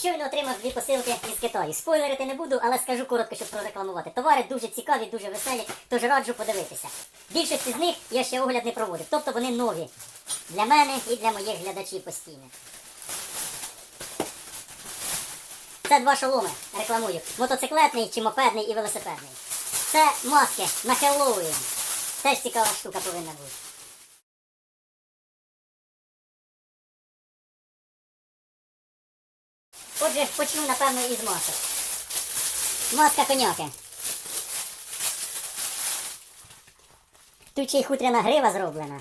Щойно отримав дві посилки із Китаю. Спойлерити не буду, але скажу коротко, щоб прорекламувати. Товари дуже цікаві, дуже веселі, тож раджу подивитися. Більшості з них я ще огляд не проводив, тобто вони нові для мене і для моїх глядачів постійних. Це два шоломи, рекламую. Мотоциклетний чи мопедний і велосипедний. Це маски на Хеллоуін. Теж цікава штука повинна бути. Отже, почну, напевно, із масок. Маска коняки. Тут ще й хутряна грива зроблена.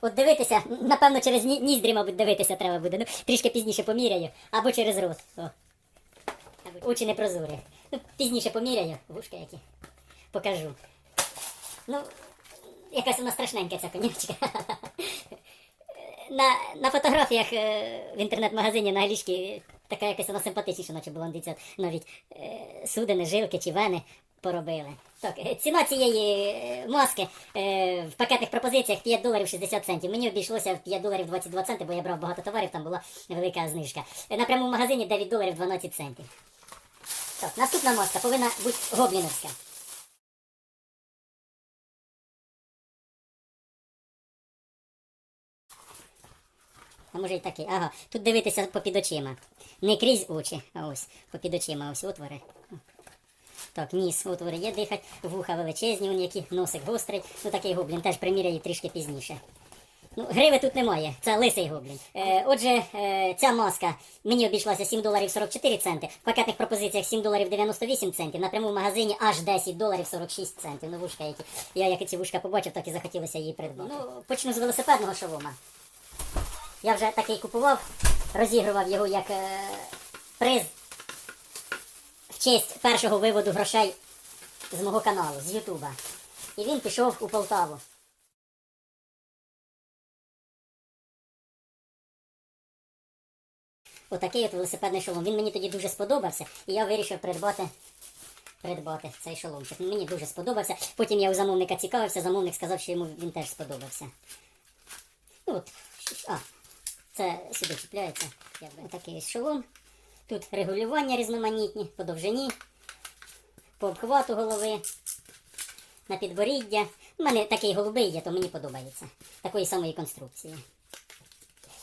От дивитися, напевно, через ні- ніздрі, мабуть, дивитися треба буде. Ну, трішки пізніше поміряю. Або через рот. О. Очі не прозорі. Ну, пізніше поміряю, вушка які. Покажу. Ну, якась вона страшненька ця конячка. На, на фотографіях е, в інтернет-магазині на Алішки така якась вона симпатичніша, наче дивіться, навіть е, судини, жилки чи вени поробили. Так, е, ціна цієї маски в пакетних пропозиціях 5 доларів 60 центів. Мені обійшлося в 5 доларів 22 центи, бо я брав багато товарів, там була велика знижка. Е, На прямому магазині 9 доларів 12 центів. Так, наступна маска повинна бути гобліновська. А може й такий. Ага, тут дивитися попід очима. Не крізь очі, а ось попід очима, ось отвори. Так, ніс, отвори є дихать, вуха величезні, вон які, носик гострий. Ну такий гоблін теж приміряю трішки пізніше. Ну, гриви тут немає, це лисий гоблін. Е, отже, е, ця маска мені обійшлася 7 доларів 44 центи, в пакетних пропозиціях 7 доларів 98 центів, на прямому магазині аж 10 доларів 46 центів. Ну, вушка які. Я як ці вушка побачив, так і захотілося її придбати. Ну, почну з велосипедного шолома. Я вже такий купував, розігрував його як е, приз в честь першого виводу грошей з мого каналу, з Ютуба. І він пішов у Полтаву. Отакий от велосипедний шолом. Він мені тоді дуже сподобався, і я вирішив придбати. Придбати цей шоломчик. Мені дуже сподобався. Потім я у замовника цікавився, замовник сказав, що йому він теж сподобався. Ну от, а, це сюди чіпляється. Якби такий ось шолом. Тут регулювання різноманітні, по довжині, по обхвату голови, на підборіддя. У мене такий голубий є, то мені подобається. Такої самої конструкції.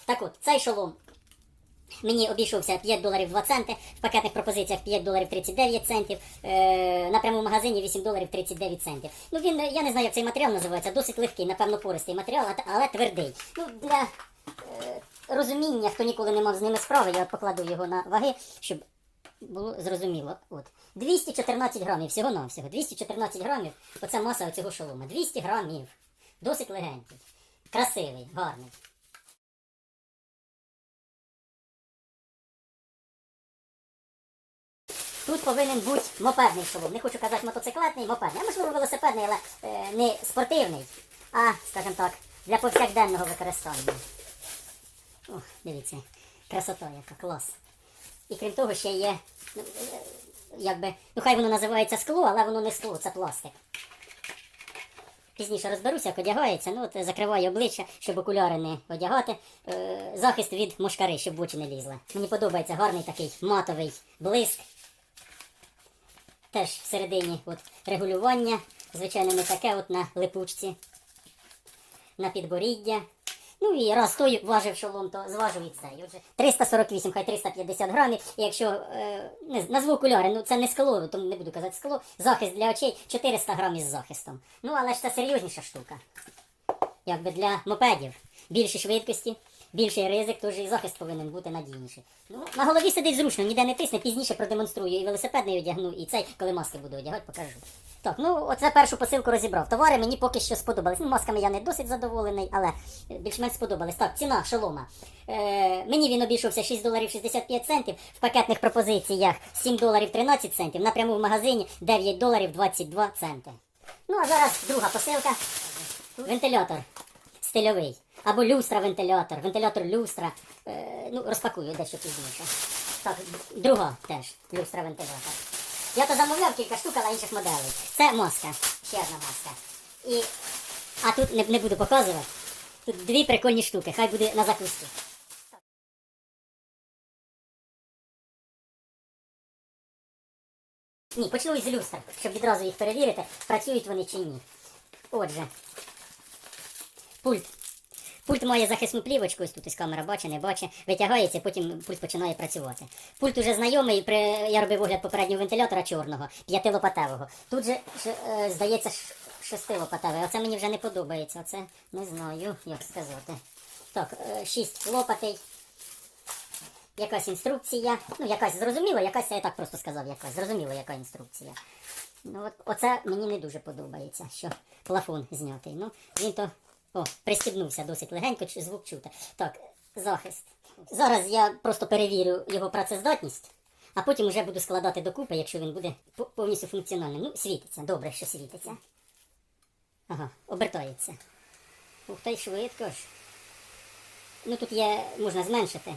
Так от, цей шолом Мені обійшовся 5 доларів 2 центи, в пакетних пропозиціях 5 доларів 39 центів, е, на прямому магазині 8 доларів 39 центів. Ну він, я не знаю, як цей матеріал називається, досить легкий, напевно, пористий матеріал, але твердий. Ну, для е, розуміння, хто ніколи не мав з ними справи, я покладу його на ваги, щоб було зрозуміло. От. 214 грамів, всього навсього 214 грамів, оце маса цього шолома. 200 грамів. Досить легенький. Красивий, гарний. Тут повинен бути мопедний шолом. Не хочу казати мотоциклетний, мопедний. А можливо велосипедний, але е, не спортивний, а, скажімо так, для повсякденного використання. Ох, дивіться, красота яка, клас. І крім того, ще є, ну, е, якби, ну хай воно називається скло, але воно не скло, це пластик. Пізніше розберуся, як одягається, ну от закриваю обличчя, щоб окуляри не одягати. Е, захист від мошкари, щоб в очі не лізли. Мені подобається гарний такий матовий блиск. Теж всередині от, регулювання. Звичайно, не таке от на липучці, на підборіддя. Ну і раз той важив шолом, то зважу і цей. Отже, 348, хай 350 грамів. І якщо е, не, назву окуляри, ну це не скло, тому не буду казати скло. Захист для очей 400 грамів з захистом. Ну, але ж це серйозніша штука. Якби для мопедів. Більші швидкості, більший ризик, тож і захист повинен бути надійніший. Ну, на голові сидить зручно, ніде не тисне, пізніше продемонструю і велосипедний одягну, і цей, коли маски буду одягати, покажу. Так, ну оце першу посилку розібрав. Товари мені поки що сподобались. Ну, масками я не досить задоволений, але більш-менш сподобались. Так, ціна шолома. Е, мені він обійшовся 6 доларів 65 центів, в пакетних пропозиціях 7 доларів 13 центів, напряму в магазині 9 доларів 22 центи. Ну, а зараз друга посилка. Вентилятор стильовий. Або люстра-вентилятор, вентилятор-люстра. Е, ну, розпакую дещо пізніше. Так, друга теж люстра-вентилятор. Я то замовляв кілька штук, але інших моделей. Це маска, ще одна маска. І... А тут не, не буду показувати. Тут дві прикольні штуки, хай буде на закусці. Ні, почну із люстр, щоб відразу їх перевірити, працюють вони чи ні. Отже, пульт. Пульт має захисну плівочку, ось тут ось камера бачить, не бачить, витягається, потім пульт починає працювати. Пульт уже знайомий, при... я робив огляд попереднього вентилятора чорного, п'ятилопатевого. Тут же, е, здається, шестилопатевий. Оце мені вже не подобається. Оце не знаю, як сказати. Так, е, шість лопатей. Якась інструкція. Ну, якась зрозуміло, якась я так просто сказав, якась зрозуміло, яка інструкція. Ну, от, оце мені не дуже подобається, що плафон знятий. Ну, він то. О, пристібнувся досить легенько, чи звук чути. Так, захист. Зараз я просто перевірю його працездатність, а потім вже буду складати докупи, якщо він буде повністю функціональним. Ну, світиться, добре, що світиться. Ага, обертається. Ух, та й швидко ж. Ну тут є, можна зменшити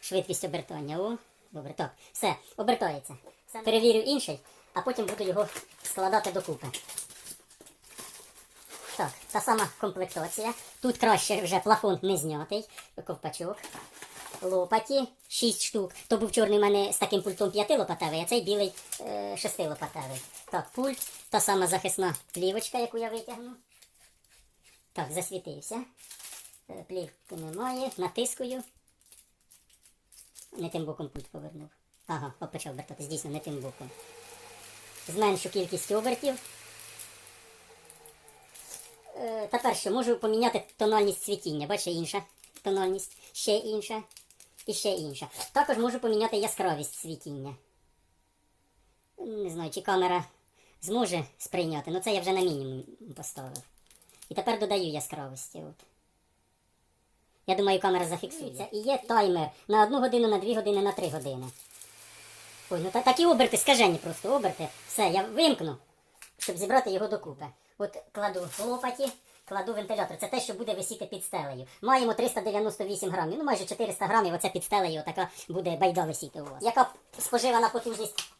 швидкість обертання. О, добре, так. Все, обертається. Перевірю інший, а потім буду його складати докупи. Так, та сама комплектація. Тут краще вже плафон не знятий. Ковпачок. Лопаті 6 штук. То був чорний у мене з таким пультом 5 лопатевий, а цей білий е, 6 лопатевий. Так, пульт, та сама захисна плівочка, яку я витягну. Так, засвітився. Е, Плівки немає. Натискую. Не тим боком пульт повернув. Ага, почав вертатись, дійсно, не тим боком. Зменшу кількість обертів. Тепер що, можу поміняти тональність світіння. Бачите, інша тональність, ще інша і ще інша. Також можу поміняти яскравість світіння. Не знаю, чи камера зможе сприйняти, але це я вже на мінімум поставив. І тепер додаю яскравості. От. Я думаю, камера зафіксується. І є таймер на одну годину, на дві години, на три години. Ой, ну та, такі оберти, скажені просто оберти. Все, я вимкну, щоб зібрати його докупи. От кладу лопаті, кладу вентилятор. Це те, що буде висіти під стелею. Маємо 398 грамів, ну майже 400 грамів, оце під стелею, отака буде байда висіти у вас. Яка споживана потужність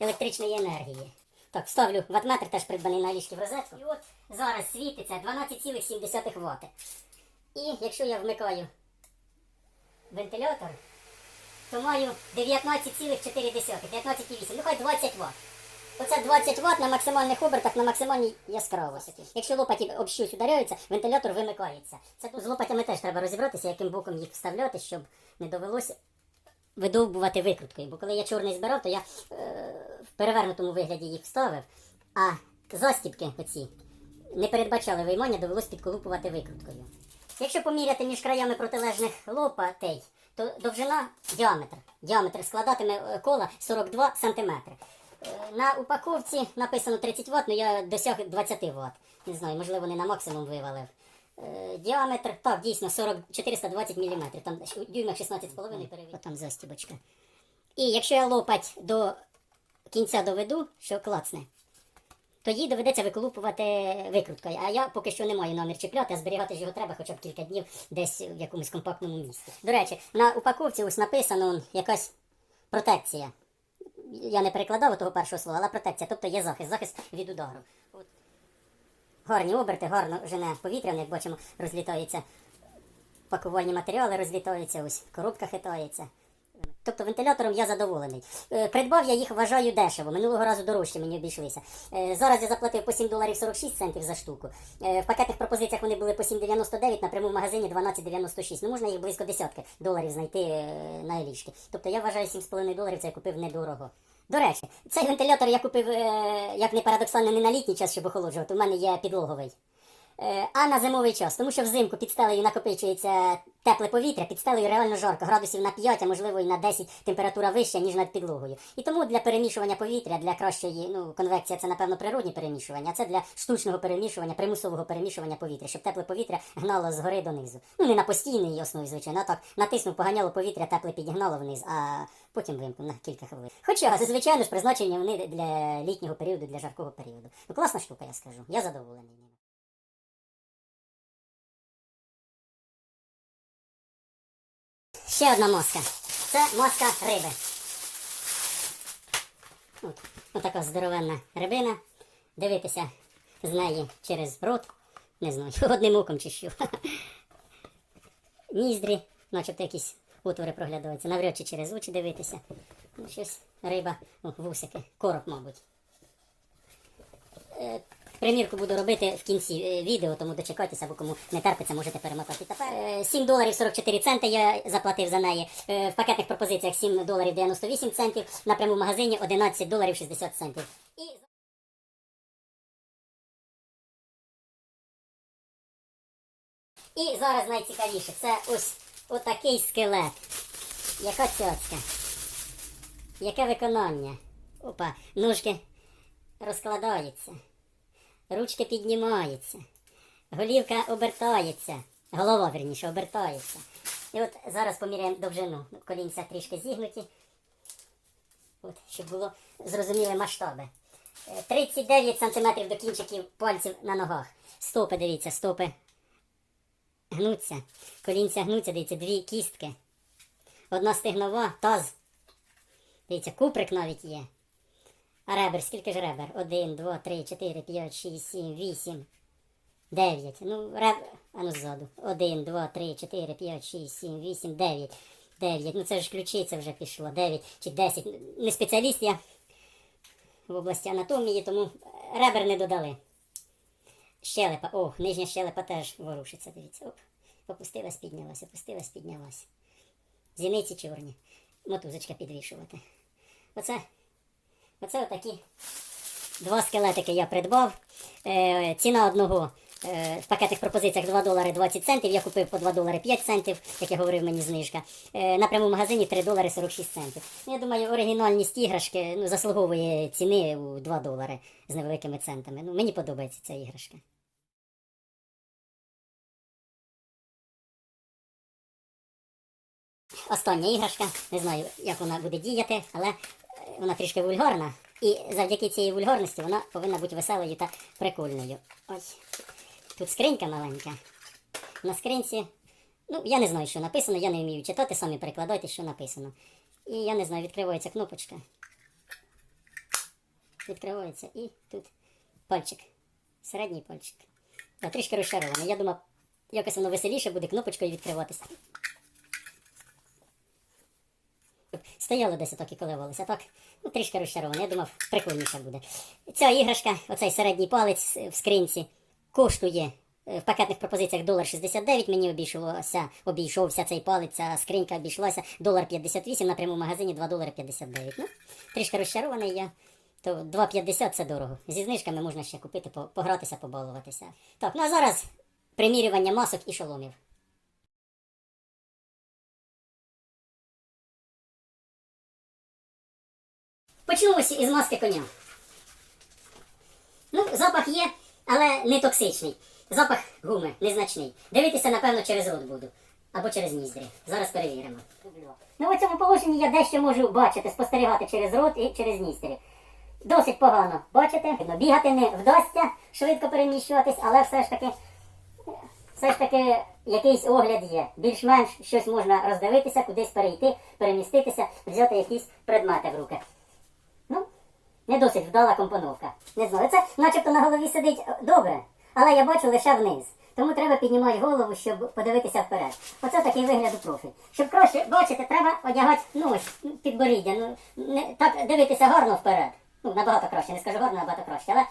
електричної енергії. Так, ставлю ватметр, теж придбаний на ліжки в розетку. І от зараз світиться 12,7 Вт. І якщо я вмикаю вентилятор, то маю 19,4, 19,8, ну хай 20 Вт. Оце 20 Вт на максимальних обертах, на максимальній яскравості. Якщо лопаті об щось ударяються, вентилятор вимикається. Це тут з лопатями теж треба розібратися, яким боком їх вставляти, щоб не довелося видовбувати викруткою. Бо коли я чорний збирав, то я е, в перевернутому вигляді їх вставив, а застіпки оці не передбачали виймання, довелось підколупувати викруткою. Якщо поміряти між краями протилежних лопатей, то довжина діаметр. Діаметр складатиме е, кола 42 см. На упаковці написано 30 Вт, але я досяг 20 Вт. Не знаю, можливо, не на максимум вивалив. Е, Діаметр, так, дійсно, 40, 420 мм. Там дюймах 16,5 перевірю. Там застібочка. І якщо я лопать до кінця доведу, що клацне, то їй доведеться виколупувати викруткою. А я поки що не маю намір чіпляти, а зберігати ж його треба хоча б кілька днів десь в якомусь компактному місці. До речі, на упаковці ось написано якась протекція. Я не перекладав того першого слова, але протекція, тобто є захист, захист від удару. От. Гарні оберти, гарно жене повітря, як бачимо, розлітається. пакувальні матеріали, розлітаються, ось коробка хитається. Тобто вентилятором я задоволений. Е, Придбав я їх, вважаю, дешево. Минулого разу дорожче мені обійшлися. Е, Зараз я заплатив по 7 доларів 46 центів за штуку. Е, В пакетних пропозиціях вони були по 7,99, напряму в магазині 12,96. Ну можна їх близько десятки доларів знайти на елішки. Тобто я вважаю 7,5 доларів це я купив недорого. До речі, цей вентилятор я купив, як не парадоксально, не на літній час, щоб охолоджувати. У мене є підлоговий. Е, А на зимовий час, тому що взимку під стелею накопичується тепле повітря, під стелею реально жарко, градусів на 5, а можливо і на 10 температура вища, ніж над підлогою. І тому для перемішування повітря, для кращої, ну, конвекція це, напевно, природні перемішування, а це для штучного перемішування, примусового перемішування повітря, щоб тепле повітря гнало згори донизу. Ну, не на постійній основі, звичайно, а так натиснув, поганяло повітря, тепле підігнало вниз, а потім вимкнув на кілька хвилин. Хоча, звичайно ж, призначені вони для літнього періоду, для жаркого періоду. Ну, класна штука, я скажу. Я задоволений. Ще одна маска. Це маска риби. От, отака здоровенна рибина. Дивитися з неї через рот. Не знаю, одним оком чи що. Ніздрі, начебто якісь отвори проглядаються. Навряд чи через очі дивитися. Ну, щось риба, вусики, короб, мабуть. Е, Примірку буду робити в кінці е, відео, тому дочекайтеся, або кому не терпиться, можете перемотати. Тепер е, 7 доларів 44 центи я заплатив за неї. Е, В пакетних пропозиціях 7 доларів 98 центів, напряму в магазині 11 доларів 60 центів. І... Зараз найцікавіше, це ось отакий скелет. Яка цяцька. Яке виконання. Опа, ножки розкладаються. Ручки піднімаються. Голівка обертається. Голова, верніше, обертається. І от зараз поміряємо довжину. Колінця трішки зігнуті. От, щоб було зрозуміли масштаби. Е, 39 см до кінчиків пальців на ногах. Стопи, дивіться, стопи гнуться. Колінця гнуться, дивіться, дві кістки. Одна стигнова, таз. Дивіться, куприк навіть є. Ребер, скільки ж ребер? Один, два, три, чотири, п'ять, шість, сім, вісім, дев'ять. Ну, ребер. А ну ззаду. Один, два, три, чотири, п'ять, шість, сім, вісім, дев'ять. Дев'ять. Ну це ж ключиця вже пішло. Дев'ять чи десять. Не спеціаліст я в області анатомії, тому ребер не додали. Щелепа. О, нижня щелепа теж ворушиться, дивіться. Оп. Опустилась, піднялась, опустилась, піднялась. Зіниці чорні. Мотузочка підвішувати. Оце Оце отакі два скелетики я придбав. Е, ціна одного е, в пакетних пропозиціях 2 долари 20 центів. Я купив по 2 долари 5 центів, як я говорив, мені знижка. Е, на прямому магазині 3 долари 46 центів. Ну, Я думаю, оригінальність іграшки ну, заслуговує ціни у 2 долари з невеликими центами. Ну, мені подобається ця іграшка. Остання іграшка, не знаю, як вона буде діяти, але вона трішки вульгарна. І завдяки цій вульгарності вона повинна бути веселою та прикольною. Ось. Тут скринька маленька. На скринці. Ну, я не знаю, що написано, я не вмію читати, самі перекладайте, що написано. І я не знаю, відкривається кнопочка. Відкривається і тут пальчик. Середній пальчик. Я трішки розчарований. Я думав, якось воно веселіше буде кнопочкою відкриватися. Стояло десь отак і коливалося. Так, ну трішки розчарований. Я думав, прикольніше буде. Ця іграшка, оцей середній палець в скринці, коштує е, в пакетних пропозиціях долар 69. Мені обійшлося, обійшовся цей палець, ця скринька обійшлася долар 58 на прямому магазині 2 долари 59. Ну, трішки розчарований я. То 2,50 це дорого. Зі знижками можна ще купити, погратися, побалуватися. Так, ну а зараз примірювання масок і шоломів. Почнемо із маски коня. Ну, запах є, але не токсичний. Запах гуми незначний. Дивитися, напевно, через рот буду. Або через ніздрі. Зараз перевіримо. Ну, у цьому положенні я дещо можу бачити, спостерігати через рот і через ніздрі. Досить погано. Бачите? Бігати не вдасться, швидко переміщуватись, але все ж таки. Все ж таки якийсь огляд є. Більш-менш щось можна роздивитися, кудись перейти, переміститися, взяти якісь предмети в руки. Не досить вдала компоновка. Не знаю, це начебто на голові сидить е, добре, але я бачу лише вниз. Тому треба піднімати голову, щоб подивитися вперед. Оце такий вигляд у профіль. Щоб краще бачити, треба одягати ну, підборіддя. Ну, не, так дивитися гарно вперед. Ну, набагато краще, не скажу гарно, набагато краще, але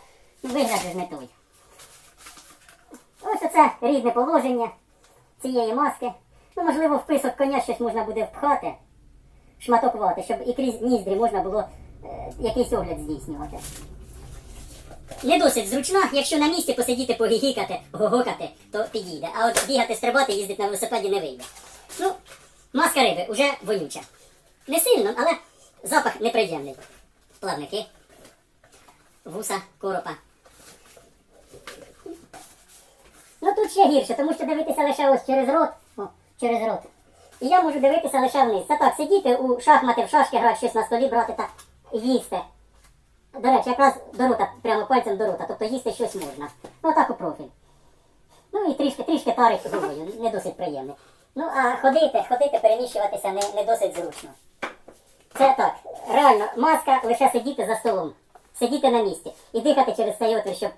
вигляд ж не той. Ось оце рідне положення цієї маски. Ну, можливо, в писок коня щось можна буде впхати, шматок вати, щоб і крізь ніздрі можна було якийсь огляд здійснювати. Не досить зручна, якщо на місці посидіти, погігікати, гогокати, то підійде. А от бігати, стрибати, їздити на велосипеді не вийде. Ну, маска риби уже вонюча. Не сильно, але запах неприємний. Плавники, вуса, коропа. Ну тут ще гірше, тому що дивитися лише ось через рот. О, через рот. І я можу дивитися лише вниз. Це так, сидіти у шахмати, в шашки грати, щось на столі брати та їсти. До речі, якраз до рота, прямо пальцем до рота, тобто їсти щось можна. Ну так у профіль. Ну і трішки, трішки тарить губою, не досить приємно. Ну а ходити, ходити, переміщуватися не, не досить зручно. Це так, реально, маска лише сидіти за столом, сидіти на місці і дихати через цей отвір, щоб,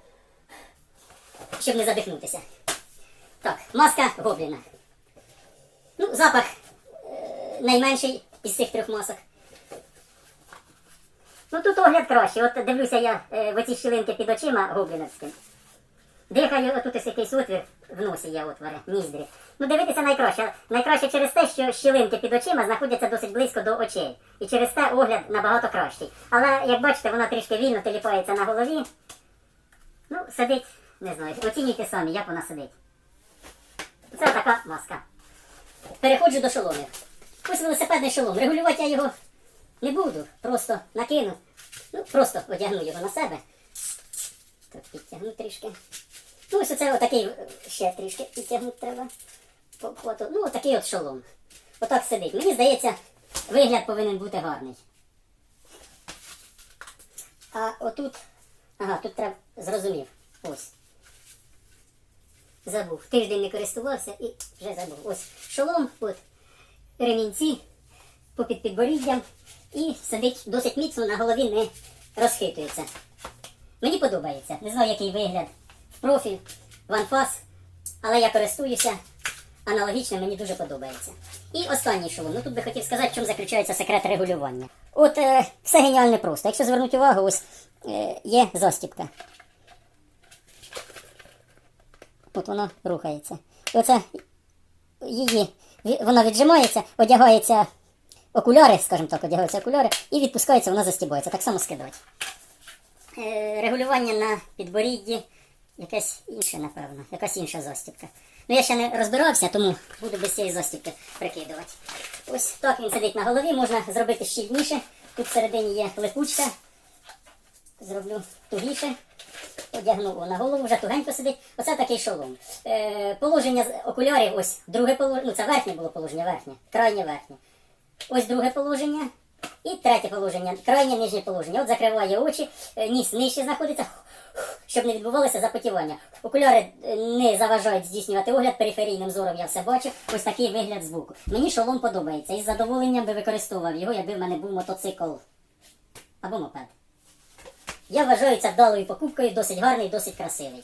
щоб не задихнутися. Так, маска гобліна. Ну, запах е, найменший із цих трьох масок. Ну тут огляд кращий. От дивлюся я е, в оці щілинки під очима гобліновським. Дихаю, отут ось якийсь отвір в носі є отвори, ніздрі. Ну дивитися найкраще. Найкраще через те, що щілинки під очима знаходяться досить близько до очей. І через те огляд набагато кращий. Але як бачите, вона трішки вільно теліпається на голові. Ну, сидить, не знаю, оцінюйте самі, як вона сидить. Це така маска. Переходжу до шоломів. Ось велосипедний шолом. Регулювати я його не буду. Просто накину. Ну, просто одягну його на себе. Так, підтягну трішки. Ну, ось оце отакий е, ще трішки підтягнути треба. По- Ну, отакий от шолом. Отак сидить. Мені здається, вигляд повинен бути гарний. А отут. Ага, тут треба. Зрозумів. Ось. Забув. Тиждень не користувався і вже забув. Ось шолом, от ремінці попід підборіддям і сидить досить міцно, на голові не розхитується. Мені подобається. Не знаю, який вигляд в профіль, в анфас, але я користуюся. Аналогічно мені дуже подобається. І останній шолом. Ну тут би хотів сказати, в чому заключається секрет регулювання. От е, все геніально просто. Якщо звернути увагу, ось е, є застіпка. От воно рухається. І оце її, вона віджимається, одягається окуляри, скажімо так, одягаються окуляри, і відпускається, вона застібається. Так само скидати. Е, регулювання на підборідді, якесь інше, напевно, якась інша застібка. Ну я ще не розбирався, тому буду без цієї застібки прикидувати. Ось так він сидить на голові, можна зробити щільніше. Тут всередині є липучка. Зроблю тугіше. Одягну о, на голову, вже тугенько сидить. Оце такий шолом. Е, положення окулярів, ось друге положення. Ну, це верхнє було положення, верхнє, крайнє верхнє. Ось друге положення. І третє положення, крайнє нижнє положення. От закриває очі, е, ніс нижче знаходиться, щоб не відбувалося запотівання. Окуляри е, не заважають здійснювати огляд периферійним зором, я все бачу. Ось такий вигляд збоку. Мені шолом подобається. І з задоволенням би використовував його, якби в мене був мотоцикл або мопед. Я вважаю це вдалою покупкою, досить гарний, досить красивий.